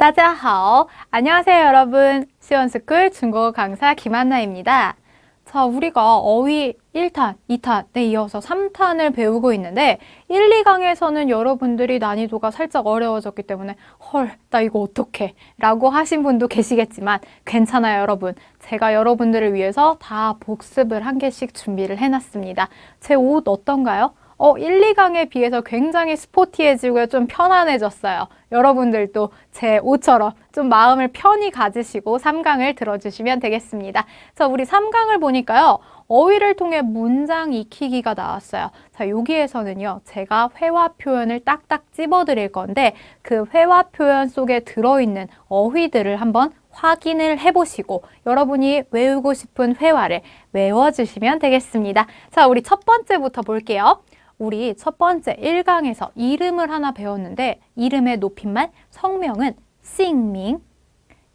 따자하오. 안녕하세요, 여러분. 시원스쿨 중국어 강사 김한나입니다. 자, 우리가 어휘 1탄, 2탄에 이어서 3탄을 배우고 있는데 1, 2강에서는 여러분들이 난이도가 살짝 어려워졌기 때문에 헐, 나 이거 어떡해? 라고 하신 분도 계시겠지만 괜찮아요, 여러분. 제가 여러분들을 위해서 다 복습을 한 개씩 준비를 해놨습니다. 제 옷 어떤가요? 어, 1, 2강에 비해서 굉장히 스포티해지고요. 좀 편안해졌어요. 여러분들도 제 옷처럼 좀 마음을 편히 가지시고 3강을 들어주시면 되겠습니다. 자, 우리 3강을 보니까요. 어휘를 통해 문장 익히기가 나왔어요. 자, 여기에서는요. 제가 회화 표현을 딱딱 찝어 드릴 건데 그 회화 표현 속에 들어있는 어휘들을 한번 확인을 해보시고 여러분이 외우고 싶은 회화를 외워주시면 되겠습니다. 자, 우리 첫 번째부터 볼게요. 우리 첫 번째 1강에서 이름을 하나 배웠는데 이름의 높임말 성명은 싱밍,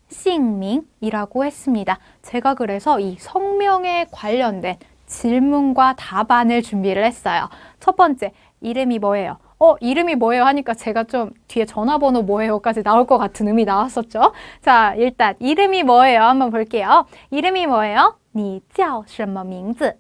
싱밍이라고 했습니다. 제가 그래서 이 성명에 관련된 질문과 답안을 준비를 했어요. 첫 번째, 이름이 뭐예요? 어, 이름이 뭐예요? 하니까 제가 좀 뒤에 전화번호 뭐예요?까지 나올 것 같은 음이 나왔었죠? 자, 일단 이름이 뭐예요? 한번 볼게요. 이름이 뭐예요? 你叫什么名字?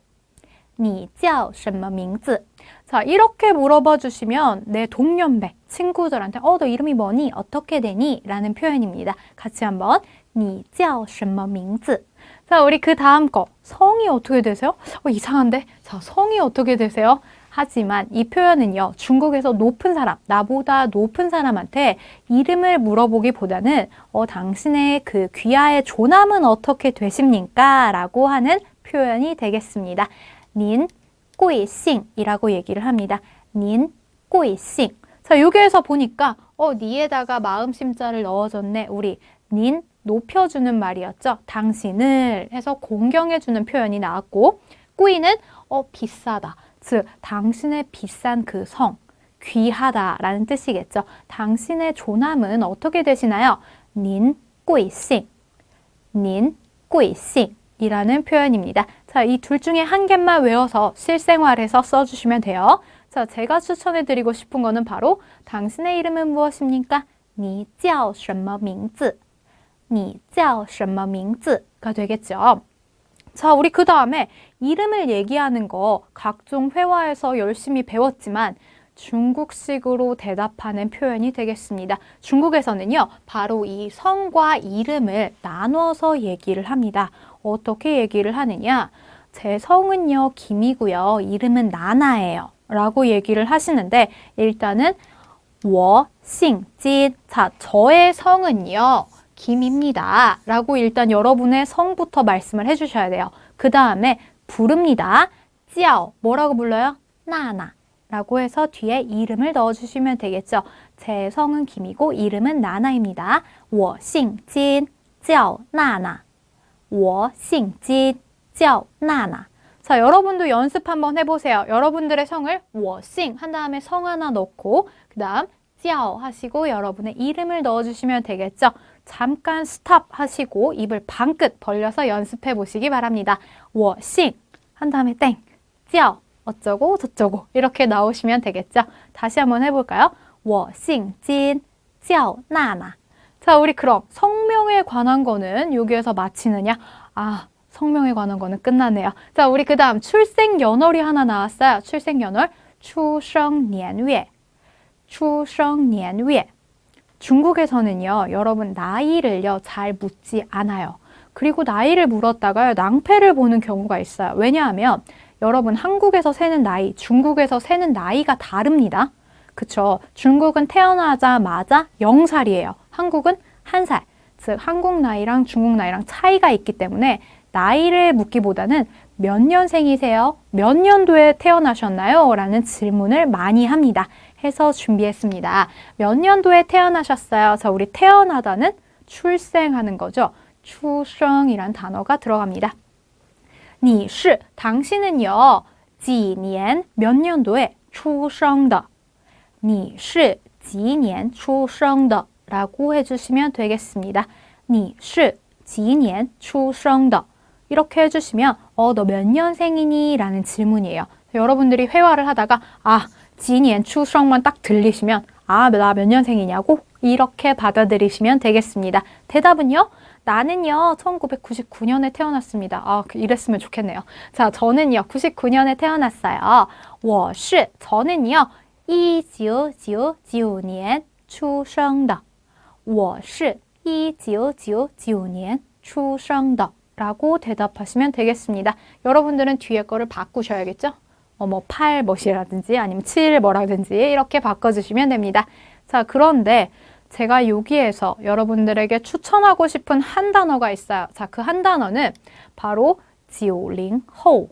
你叫什么名字? 자, 이렇게 물어봐 주시면 내 동년배, 친구들한테 어, 너 이름이 뭐니? 어떻게 되니? 라는 표현입니다. 같이 한번 你叫什么名字? 자, 우리 그 다음 거. 성이 어떻게 되세요? 어, 이상한데? 자, 성이 어떻게 되세요? 하지만 이 표현은요, 중국에서 높은 사람, 나보다 높은 사람한테 이름을 물어보기보다는, 어, 당신의 그 귀하의 조남은 어떻게 되십니까? 라고 하는 표현이 되겠습니다. 닌, 꾸이싱이라고 얘기를 합니다. 닌, 꾸이싱. 자, 여기에서 보니까, 어, 니에다가 마음심자를 넣어줬네. 우리, 닌, 높여주는 말이었죠. 당신을 해서 공경해주는 표현이 나왔고, 꾸이는, 어, 비싸다. 즉, 당신의 비싼 그 성, 귀하다라는 뜻이겠죠. 당신의 조남은 어떻게 되시나요? 닌, 꾸이싱. 닌, 꾸이싱. 이라는 표현입니다. 자, 이 둘 중에 한 개만 외워서 실생활에서 써주시면 돼요. 자, 제가 추천해드리고 싶은 거는 바로 당신의 이름은 무엇입니까? 你叫什么名字?你叫什么名字? 가 되겠죠. 자, 우리 그 다음에 이름을 얘기하는 거 각종 회화에서 열심히 배웠지만 중국식으로 대답하는 표현이 되겠습니다. 중국에서는요, 바로 이 성과 이름을 나눠서 얘기를 합니다. 어떻게 얘기를 하느냐? 제 성은요, 김이고요. 이름은 나나예요. 라고 얘기를 하시는데, 일단은, 我姓진. 자, 저의 성은요, 김입니다. 라고 일단 여러분의 성부터 말씀을 해주셔야 돼요. 그 다음에, 부릅니다. 叫. 뭐라고 불러요? 나나. 라고 해서 뒤에 이름을 넣어주시면 되겠죠. 제 성은 김이고 이름은 나나입니다. 我姓金,叫 나나. 我姓金,叫 나나. 자, 여러분도 연습 한번 해보세요. 여러분들의 성을 我姓 한 다음에 성 하나 넣고 그 다음 叫 하시고 여러분의 이름을 넣어주시면 되겠죠. 잠깐 스탑 하시고 입을 방긋 벌려서 연습해 보시기 바랍니다. 我姓 한 다음에 땡, 叫 어쩌고 저쩌고 이렇게 나오시면 되겠죠. 다시 한번 해볼까요? 我姓金,叫 나나. 자, 우리 그럼 성 성명에 관한 거는 여기에서 마치느냐? 아, 성명에 관한 거는 끝났네요. 자, 우리 그 다음 출생연월이 하나 나왔어요. 출생연월, 출생년위에, 출생년위에. 중국에서는요, 여러분 나이를요, 잘 묻지 않아요. 그리고 나이를 물었다가 낭패를 보는 경우가 있어요. 왜냐하면 여러분 한국에서 세는 나이, 중국에서 세는 나이가 다릅니다. 그쵸? 중국은 태어나자마자 0살이에요. 한국은 1살. 즉 한국 나이랑 중국 나이랑 차이가 있기 때문에 나이를 묻기보다는 몇 년생이세요? 몇 년도에 태어나셨나요? 라는 질문을 많이 합니다. 해서 준비했습니다. 몇 년도에 태어나셨어요? 자, 우리 태어나다는 출생하는 거죠. 출생이란 단어가 들어갑니다. 你是 당신은요. 几年 몇 년도에 出生的.你是几年出生的 라고 해주시면 되겠습니다. 你是几年出生的 이렇게 해주시면 어, 너 몇 년생이니? 라는 질문이에요. 여러분들이 회화를 하다가 아, 几年出生만 딱 들리시면 아, 나 몇 년생이냐고? 이렇게 받아들이시면 되겠습니다. 대답은요? 나는요, 1999년에 태어났습니다. 아, 그 이랬으면 좋겠네요. 자, 저는요, 99년에 태어났어요. 我是, 저는요, 1999年出生的. 我是1999年出生的. 라고 대답하시면 되겠습니다. 여러분들은 뒤에 거를 바꾸셔야겠죠? 어, 뭐, 8 뭐시라든지 아니면 7 뭐라든지 이렇게 바꿔주시면 됩니다. 자, 그런데 제가 여기에서 여러분들에게 추천하고 싶은 한 단어가 있어요. 자, 그 한 단어는 바로 지오링호.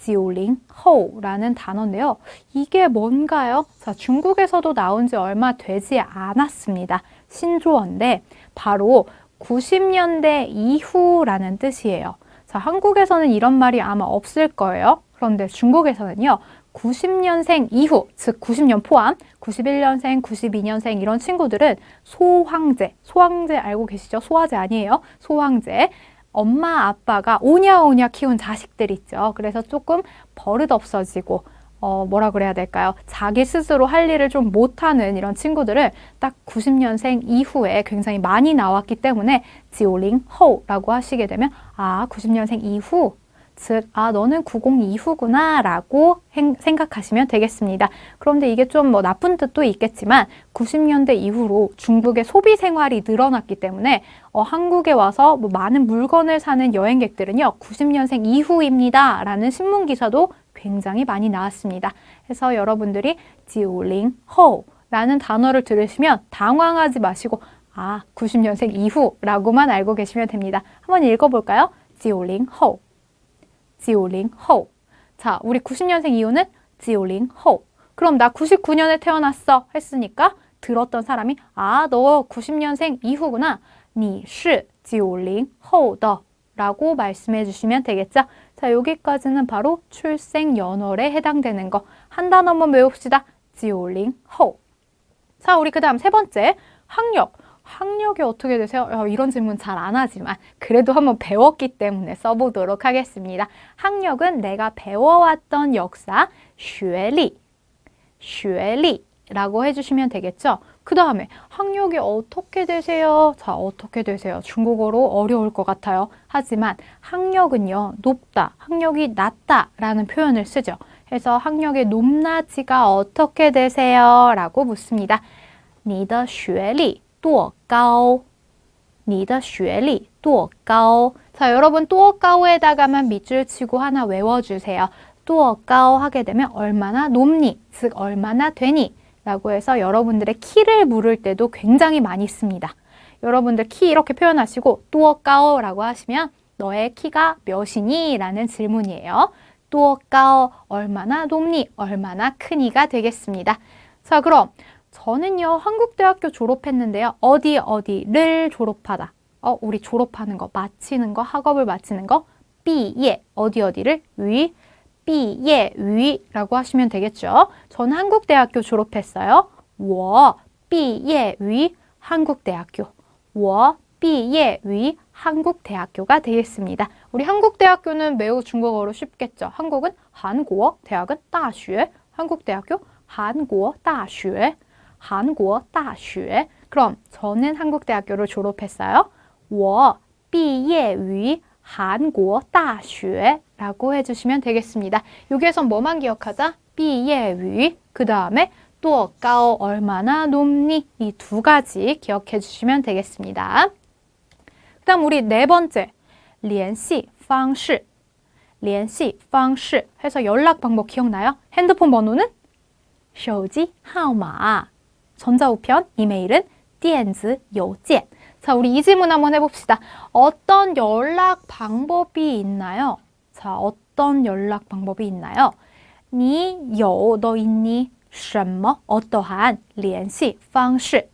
지오링호라는 단어인데요. 이게 뭔가요? 자, 중국에서도 나온 지 얼마 되지 않았습니다. 신조어인데 바로 90년대 이후라는 뜻이에요. 자, 한국에서는 이런 말이 아마 없을 거예요. 그런데 중국에서는요. 90년생 이후, 즉 90년 포함, 91년생, 92년생 이런 친구들은 소황제, 소황제 알고 계시죠? 소화제 아니에요. 소황제. 엄마 아빠가 오냐오냐 키운 자식들 있죠. 그래서 조금 버릇 없어지고 어, 뭐라 그래야 될까요? 자기 스스로 할 일을 좀 못하는 이런 친구들을 딱 90년생 이후에 굉장히 많이 나왔기 때문에 지오링 호라고 하시게 되면 아 90년생 이후 즉, 아, 너는 90 이후구나 라고 행, 생각하시면 되겠습니다. 그런데 이게 좀 뭐 나쁜 뜻도 있겠지만 90년대 이후로 중국의 소비 생활이 늘어났기 때문에 어, 한국에 와서 뭐 많은 물건을 사는 여행객들은요, 90년생 이후입니다. 라는 신문 기사도 굉장히 많이 나왔습니다. 그래서 여러분들이 지오링 호 라는 단어를 들으시면 당황하지 마시고 아, 90년생 이후라고만 알고 계시면 됩니다. 한번 읽어볼까요? 지오링 호 지오링 호. 자, 우리 90년생 이후는 지오링 호. 그럼 나 99년에 태어났어 했으니까 들었던 사람이 아, 너 90년생 이후구나. 你是 지오링 호더 라고 말씀해 주시면 되겠죠? 자, 여기까지는 바로 출생연월에 해당되는 거. 한 단어만 외웁시다. 지올링 허. 자, 우리 그 다음 세 번째. 학력. 학력이 어떻게 되세요? 야, 이런 질문 잘 안 하지만 그래도 한번 배웠기 때문에 써보도록 하겠습니다. 학력은 내가 배워왔던 역사, 쉐리, 쉐리라고 해주시면 되겠죠? 그 다음에 학력이 어떻게 되세요? 자, 어떻게 되세요? 중국어로 어려울 것 같아요. 하지만 학력은요, 높다, 학력이 낮다 라는 표현을 쓰죠. 그래서 학력의 높낮이가 어떻게 되세요? 라고 묻습니다. 你的学历多高?你的学历多高? 자, 여러분 多高에다가만 밑줄 치고 하나 외워주세요. 多高 하게 되면 얼마나 높니? 즉 얼마나 되니? 라고 해서 여러분들의 키를 물을 때도 굉장히 많이 씁니다. 여러분들 키 이렇게 표현하시고 또어까오 라고 하시면 너의 키가 몇이니? 라는 질문이에요. 또어까오 얼마나 높니? 얼마나 크니가 되겠습니다. 자 그럼 저는요 한국대학교 졸업했는데요 어디 어디를 졸업하다 어 우리 졸업하는 거 마치는 거 학업을 마치는 거 B 예 어디 어디를 위 삐예, 위라고 하시면 되겠죠. 저는 한국대학교 졸업했어요. 我 삐예, 위, 한국대학교. 我 삐예, 위, 한국대학교가 되겠습니다. 우리 한국대학교는 매우 중국어로 쉽겠죠. 한국은 한국어, 대학은 大学, 한국대학교 한국어 大学. 한국어 大学. 그럼 저는 한국대학교를 졸업했어요. 我毕业于 한국어 大学 라고 해주시면 되겠습니다. 여기에서 뭐만 기억하자? 毕业于그 다음에 多高 얼마나 높니? 이 두 가지 기억해 주시면 되겠습니다. 그 다음 우리 네 번째 联系方式联系方式 해서 연락 방법 기억나요? 핸드폰 번호는 手机号码 전자우편, 이메일은 电子邮件. 자, 우리 이 질문 한번 해봅시다. 어떤 연락 방법이 있나요? 자, 어떤 연락 방법이 있나요? 你有, 너 있니? 什么? 어떠한 联系方式?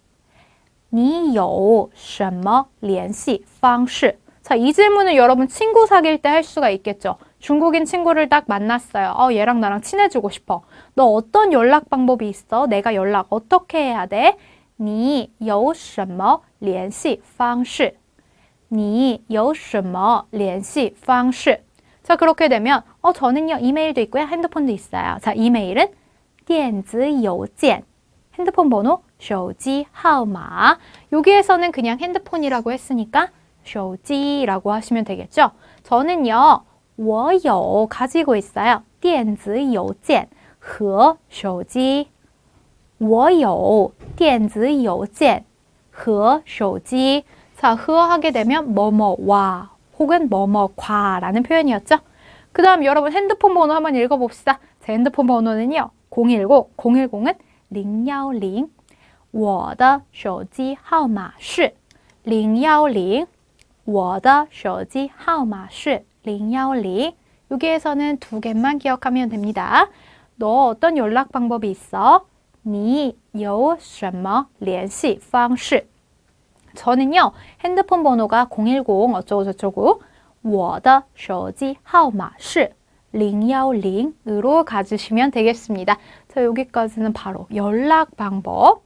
你有什么联系方式? 자, 이 질문은 여러분 친구 사귈 때 할 수가 있겠죠. 중국인 친구를 딱 만났어요. 어, 얘랑 나랑 친해지고 싶어. 너 어떤 연락 방법이 있어? 내가 연락 어떻게 해야 돼? 你有什么 联系方式?你有什么联系方式? 자, 그렇게 되면 어, 저는요. 이메일도 있고요. 핸드폰도 있어요. 자, 이메일은 电子邮件 핸드폰 번호 手机号码 여기에서는 그냥 핸드폰이라고 했으니까 手机라고 하시면 되겠죠. 저는요. 我有 가지고 있어요. 电子邮件和手机我有电子邮件 和手机 자, 和 하게 되면 뭐뭐와 혹은 뭐뭐과라는 표현이었죠. 그 다음 여러분 핸드폰 번호 한번 읽어봅시다. 제 핸드폰 번호는요. 010, 010은 010. 我的手机号码是010. 我的手机号码是010. 여기에서는 두 개만 기억하면 됩니다. 너 어떤 연락 방법이 있어? 你有什么联系方式? 저는요. 핸드폰 번호가 010 어쩌고 저쩌고 我的手机号码是010으로 가주시면 되겠습니다. 자, 여기까지는 바로 연락 방법.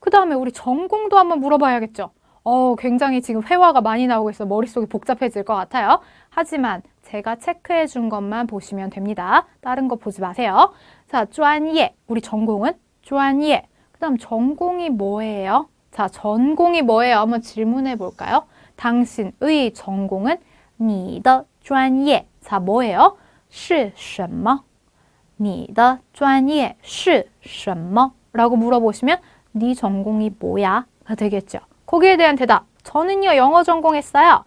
그 다음에 우리 전공도 한번 물어봐야겠죠. 어, 굉장히 지금 회화가 많이 나오고 있어 머릿속이 복잡해질 것 같아요. 하지만 제가 체크해 준 것만 보시면 됩니다. 다른 거 보지 마세요. 자, 专业. 우리 전공은 专业. 그 다음 전공이 뭐예요? 자, 전공이 뭐예요? 한번 질문해 볼까요? 당신의 전공은 你的专业. 자, 뭐예요? 是什么?你的专业是什么? 라고 물어보시면 네 전공이 뭐야? 가 되겠죠. 거기에 대한 대답. 저는요, 영어 전공했어요.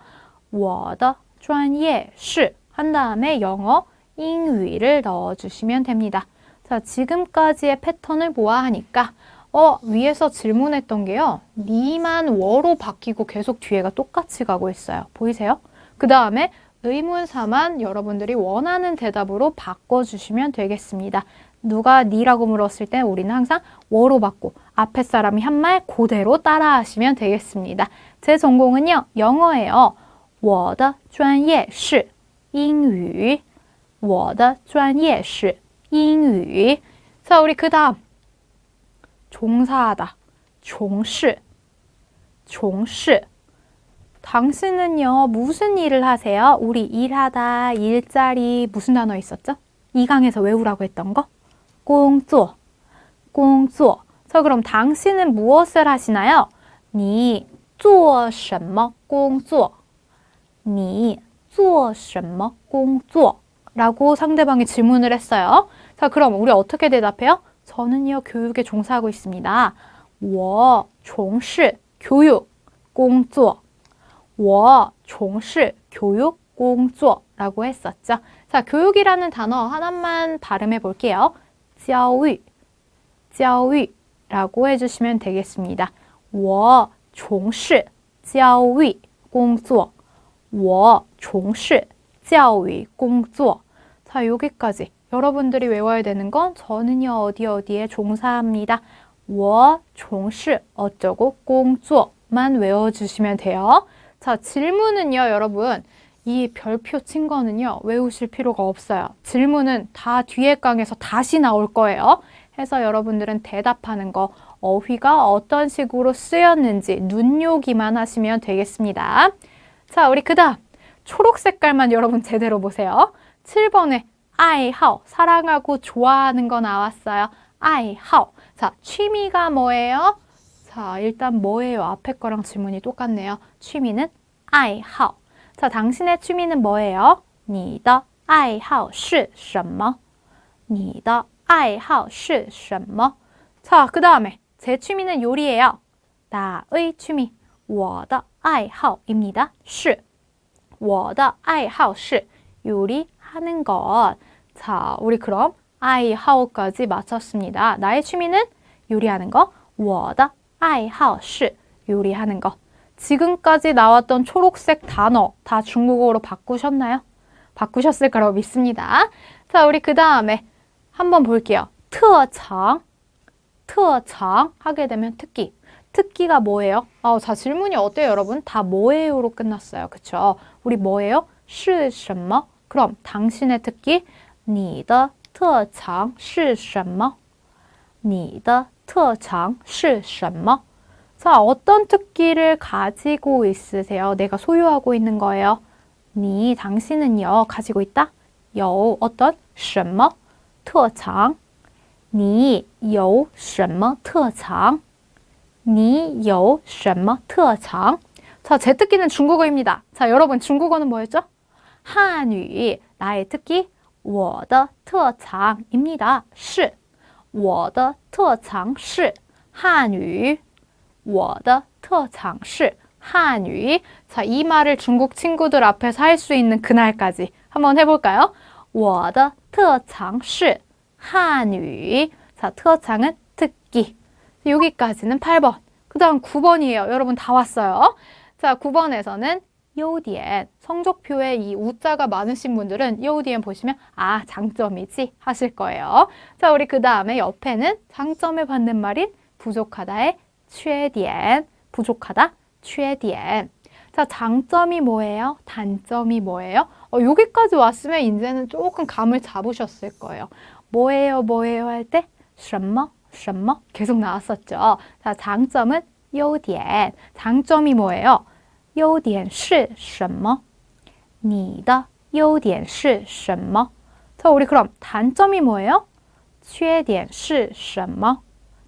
我的专业是. 한 다음에 영어, 英语를 넣어주시면 됩니다. 자, 지금까지의 패턴을 보아하니까 어, 위에서 질문했던 게요. 니만 워로 바뀌고 계속 뒤에가 똑같이 가고 있어요. 보이세요? 그 다음에 의문사만 여러분들이 원하는 대답으로 바꿔주시면 되겠습니다. 누가 니라고 물었을 때 우리는 항상 워로 받고 앞에 사람이 한 말 그대로 따라하시면 되겠습니다. 제 전공은요. 영어예요. 我的专业是英语.我的专业是 英语. 자, 우리 그 다음 종사하다. 종시. 종시. 당신은요, 무슨 일을 하세요? 우리 일하다, 일자리, 무슨 단어 있었죠? 이 강에서 외우라고 했던 거? 工作,工作. 자, 그럼 당신은 무엇을 하시나요? 你做什么工作?你做什么工作? 라고 상대방이 질문을 했어요. 자, 그럼 우리 어떻게 대답해요? 저는요, 교육에 종사하고 있습니다. 我从事 교육, 工作.我从事 교육, 工作 라고 했었죠. 자, 교육이라는 단어 하나만 발음해 볼게요. 教育,教育 라고 해주시면 되겠습니다. 我从事教育工作.我从事教育工作. 자, 여기까지. 여러분들이 외워야 되는 건 저는요, 어디 어디에 종사합니다. 我从事 어쩌고 工作만 외워주시면 돼요. 자, 질문은요, 여러분. 이 별표 친 거는요, 외우실 필요가 없어요. 질문은 다 뒤에 강에서 다시 나올 거예요. 해서 여러분들은 대답하는 거, 어휘가 어떤 식으로 쓰였는지 눈요기만 하시면 되겠습니다. 자, 우리 그 다음. 초록 색깔만 여러분 제대로 보세요. 7번에 아이하오, 사랑하고 좋아하는 거 나왔어요. 아이하오. 자, 취미가 뭐예요? 자, 일단 뭐예요? 앞에 거랑 질문이 똑같네요. 취미는 아이하오. 자, 당신의 취미는 뭐예요? 你的爱好是什么?你的爱好是什么? 자, 그 다음에 제 취미는 요리예요. 나의 취미, 我的爱好입니다. 是我的爱好是 요리 하는 것. 자, 우리 그럼 아이하오까지 마쳤습니다. 나의 취미는 요리하는 거. 我的爱好是 요리하는 거. 지금까지 나왔던 초록색 단어 다 중국어로 바꾸셨나요? 바꾸셨을 거라고 믿습니다. 자, 우리 그 다음에 한번 볼게요. 特长, 特长 하게 되면 특기. 특기가 뭐예요? 아, 자, 질문이 어때요, 여러분? 다 뭐예요로 끝났어요. 그쵸? 우리 뭐예요? 是什么? 그럼 당신의 특기 你的特长是什么?你的特长是什么? 자, 어떤 특기를 가지고 있으세요? 내가 소유하고 있는 거예요. 니, 당신은요, 가지고 있다? 요, 어떤? 什么? 特长 你有什么特长?你有什么特长? 자, 제 특기는 중국어입니다. 자, 여러분 중국어는 뭐였죠? 한유, 나의 특기 我的特长입니다. 是我的特长是汉语我的特长是汉语 자, 이 말을 중국 친구들 앞에서 할 수 있는 그날까지 한번 해볼까요? 我的特长是汉语 자, 特长은 특기. 여기까지는 8번. 그 다음 9번이에요. 여러분 다 왔어요. 자, 9번에서는 요디엔 성적표에 이 우자가 많으신 분들은 요디엔 보시면 아 장점이지 하실 거예요. 자 우리 그 다음에 옆에는 장점의 받는 말인 부족하다의 취에디엔 부족하다 취에디엔 자 장점이 뭐예요? 단점이 뭐예요? 어, 여기까지 왔으면 이제는 조금 감을 잡으셨을 거예요. 뭐예요 뭐예요 할 때 슈럼머 슈럼머 계속 나왔었죠. 자 장점은 요디엔 장점이 뭐예요? 优点是什么?你的优点是什么? 자, 우리 그럼 단점이 뭐예요? 缺点是什么?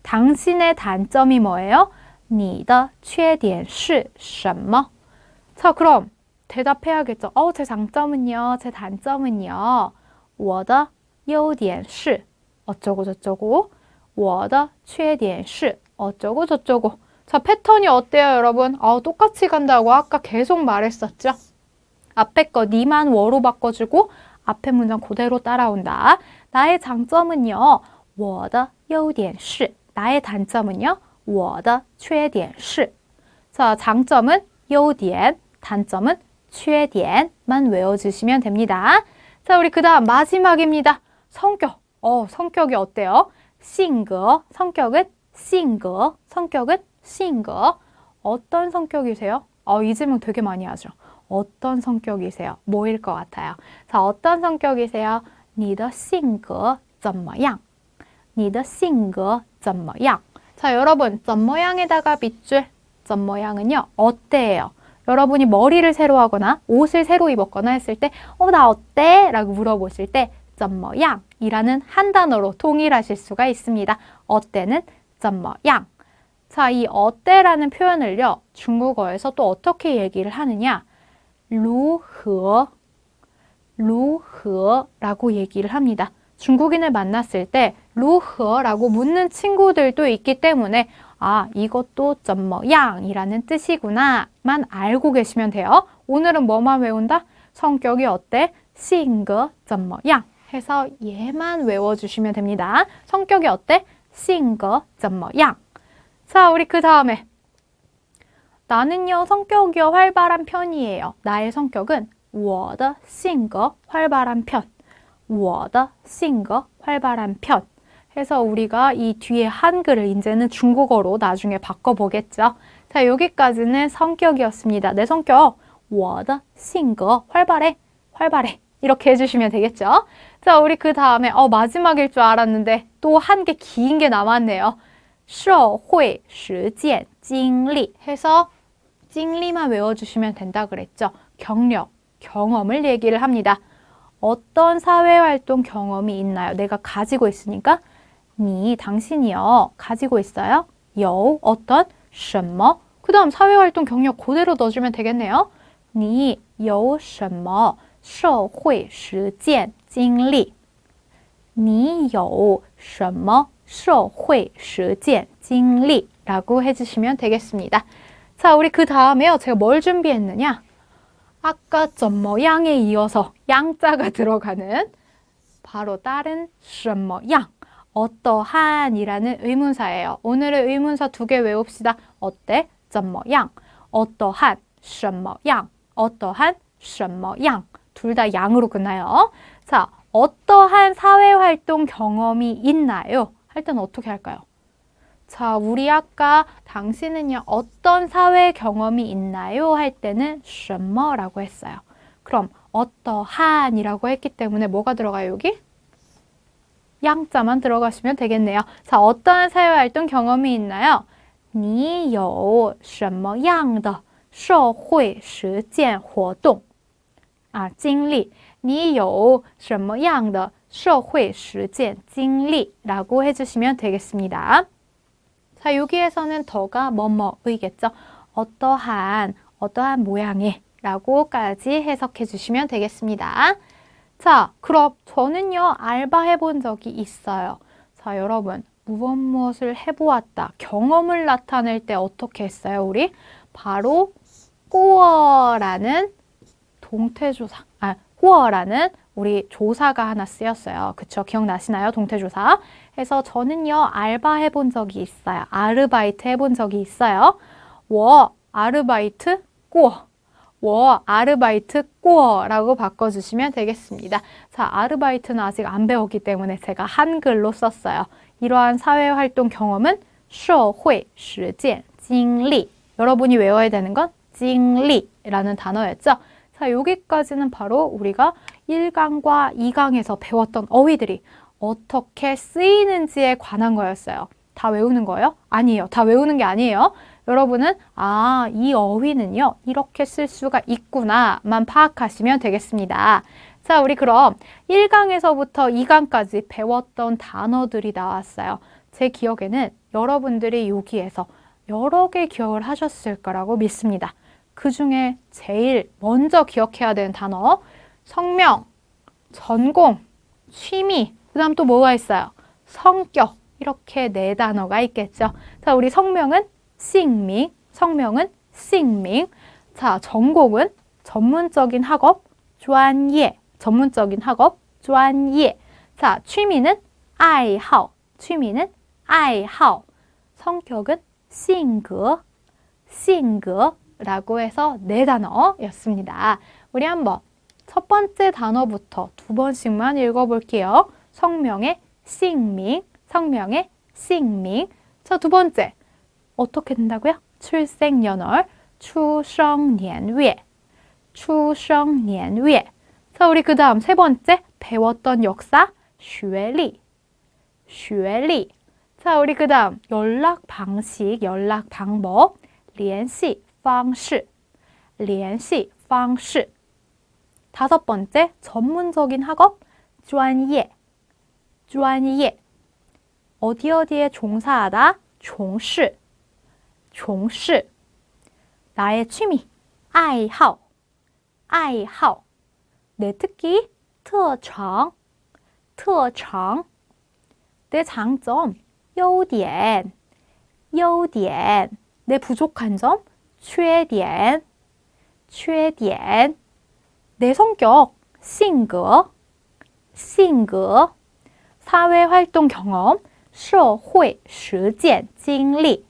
당신의 단점이 뭐예요? 你的缺点是什么? 자, 그럼 대답해야겠죠. 어, 제 장점은요. 제 단점은요. 我的优点是 어쩌고 저쩌고. 我的缺点是 어쩌고 저쩌고. 자, 패턴이 어때요, 여러분? 아, 똑같이 간다고 아까 계속 말했었죠? 앞에 거 니만 워로 바꿔주고 앞에 문장 그대로 따라온다. 나의 장점은요. 我的优点是 나의 단점은요. 我的缺点是 자, 장점은 优点, 단점은 缺点만 외워주시면 됩니다. 자, 우리 그 다음 마지막입니다. 성격. 어, 성격이 어때요? 性格, 성격은 性格, 성격은 性格 어떤 성격이세요? 어, 이 질문 되게 많이 하죠. 어떤 성격이세요? 뭐일 것 같아요? 자, 어떤 성격이세요? 你的性格怎么样?你的性格怎么样? 자, 여러분, 怎么样에다가 밑줄 怎么样은요. 어때요? 여러분이 머리를 새로 하거나 옷을 새로 입었거나 했을 때 어, 나 어때? 라고 물어보실 때 怎么样 이라는 한 단어로 통일하실 수가 있습니다. 어때는 怎么样 자, 이 어때라는 표현을요. 중국어에서 또 어떻게 얘기를 하느냐? 루허, 루허라고 얘기를 합니다. 중국인을 만났을 때 루허라고 묻는 친구들도 있기 때문에 아, 이것도 점뭐양이라는 뜻이구나만 알고 계시면 돼요. 오늘은 뭐만 외운다? 성격이 어때? 싱거 점뭐양 해서 얘만 외워주시면 됩니다. 성격이 어때? 싱거 점뭐양 자, 우리 그 다음에 나는요 성격이 활발한 편이에요. 나의 성격은 我的性格 활발한 편. 我的性格 활발한 편. 해서 우리가 이 뒤에 한글을 이제는 중국어로 나중에 바꿔보겠죠. 자, 여기까지는 성격이었습니다. 내 성격, 我的性格 활발해, 활발해. 이렇게 해주시면 되겠죠. 자, 우리 그 다음에 어, 마지막일 줄 알았는데 또 한 개 긴 게 남았네요. 社会实践经历 해서 经历만 외워주시면 된다 그랬죠. 경력, 경험을 얘기를 합니다. 어떤 사회활동 경험이 있나요? 내가 가지고 있으니까 니 당신이요 가지고 있어요. 요 어떤 什么? 그 다음 사회활동 경력 그대로 넣어주면 되겠네요. 니有什么社会实践经历?你有什么 社会实践经历 라고 해주시면 되겠습니다. 자, 우리 그 다음에요. 제가 뭘 준비했느냐? 아까 점 모양에 이어서 양자가 들어가는 바로 다른 什么样 어떠한이라는 의문사예요. 오늘의 의문사 두 개 외웁시다. 어때? 怎么样 어떠한 什么样 어떠한 什么样 둘 다 양으로 끝나요. 자, 어떠한 사회활동 경험이 있나요? 할 때는 어떻게 할까요? 자, 우리 아까 당신은요, 어떤 사회 경험이 있나요? 할 때는 什么라고 했어요. 그럼 어떠한이라고 했기 때문에 뭐가 들어가요, 여기? 양자만 들어가시면 되겠네요. 자, 어떠한 사회 활동 경험이 있나요? 你有什么样的社会实践活动？啊，经历。你有什么样的 社会 실제 징리라고 해주시면 되겠습니다. 자, 여기에서는 더가 뭐뭐의겠죠. 어떠한, 어떠한 모양의 라고까지 해석해 주시면 되겠습니다. 자, 그럼 저는요, 알바해 본 적이 있어요. 자, 여러분, 무엇 무엇을 해보았다, 경험을 나타낼 때 어떻게 했어요, 우리? 바로, 꼬어라는 동태조사, 아, 꼬어라는 우리 조사가 하나 쓰였어요. 그쵸? 기억나시나요? 동태조사. 해서 저는요, 알바해 본 적이 있어요. 아르바이트 해본 적이 있어요. 我 아르바이트 꾸어. 我 아르바이트 꾸어라고 바꿔주시면 되겠습니다. 자, 아르바이트는 아직 안 배웠기 때문에 제가 한글로 썼어요. 이러한 사회활동 경험은 社会实践经历. 여러분이 외워야 되는 건 经历라는 단어였죠. 자, 여기까지는 바로 우리가 1강과 2강에서 배웠던 어휘들이 어떻게 쓰이는지에 관한 거였어요. 다 외우는 거예요? 아니에요. 다 외우는 게 아니에요. 여러분은 아, 이 어휘는요. 이렇게 쓸 수가 있구나만 파악하시면 되겠습니다. 자, 우리 그럼 1강에서부터 2강까지 배웠던 단어들이 나왔어요. 제 기억에는 여러분들이 여기에서 여러 개 기억을 하셨을 거라고 믿습니다. 그 중에 제일 먼저 기억해야 되는 단어, 성명, 전공, 취미, 그 다음 또 뭐가 있어요? 성격. 이렇게 네 단어가 있겠죠. 자, 우리 성명은 싱밍, 성명은 싱밍. 자, 전공은 전문적인 학업, 쫀예. 전문적인 학업, 쫀예. 자, 취미는 아이하오, 취미는 아이하오. 성격은 싱그, 싱그라고 해서 네 단어였습니다. 우리 한번 첫 번째 단어부터 두 번씩만 읽어볼게요. 성명의 姓名, 성명의 姓名. 자, 두 번째. 어떻게 된다고요? 출생연월, 出生年月, 出生年月. 자, 우리 그 다음 세 번째 배웠던 역사, 学历, 学历. 자, 우리 그 다음 연락 방식, 연락 방법, 联系方式,联系方式. 다섯 번째 전문적인 학업, 专业,专业. 어디 어디에 종사하다, 从事,从事. 나의 취미, 爱好,爱好. 내 특기, 特长,特长. 내 장점, 优点,优点. 내 부족한 점, 缺点,缺点. 내 성격, 性格,性格. 사회 활동 경험, 社会实践经历,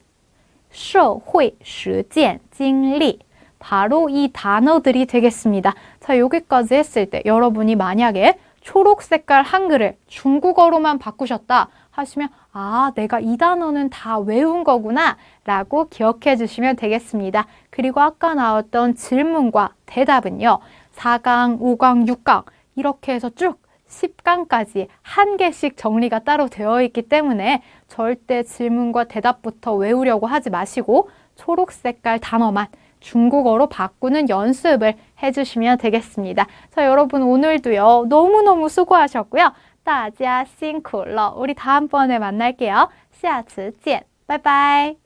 社会实践经历. 바로 이 단어들이 되겠습니다. 자, 여기까지 했을 때 여러분이 만약에 초록 색깔 한글을 중국어로만 바꾸셨다 하시면 아, 내가 이 단어는 다 외운 거구나 라고 기억해 주시면 되겠습니다. 그리고 아까 나왔던 질문과 대답은요. 4강, 5강, 6강 이렇게 해서 쭉 10강까지 한 개씩 정리가 따로 되어 있기 때문에 절대 질문과 대답부터 외우려고 하지 마시고 초록 색깔 단어만 중국어로 바꾸는 연습을 해주시면 되겠습니다. 자, 여러분 오늘도요. 너무너무 수고하셨고요. 大家辛苦了. 우리 다음번에 만날게요. 下次见. 바이바이.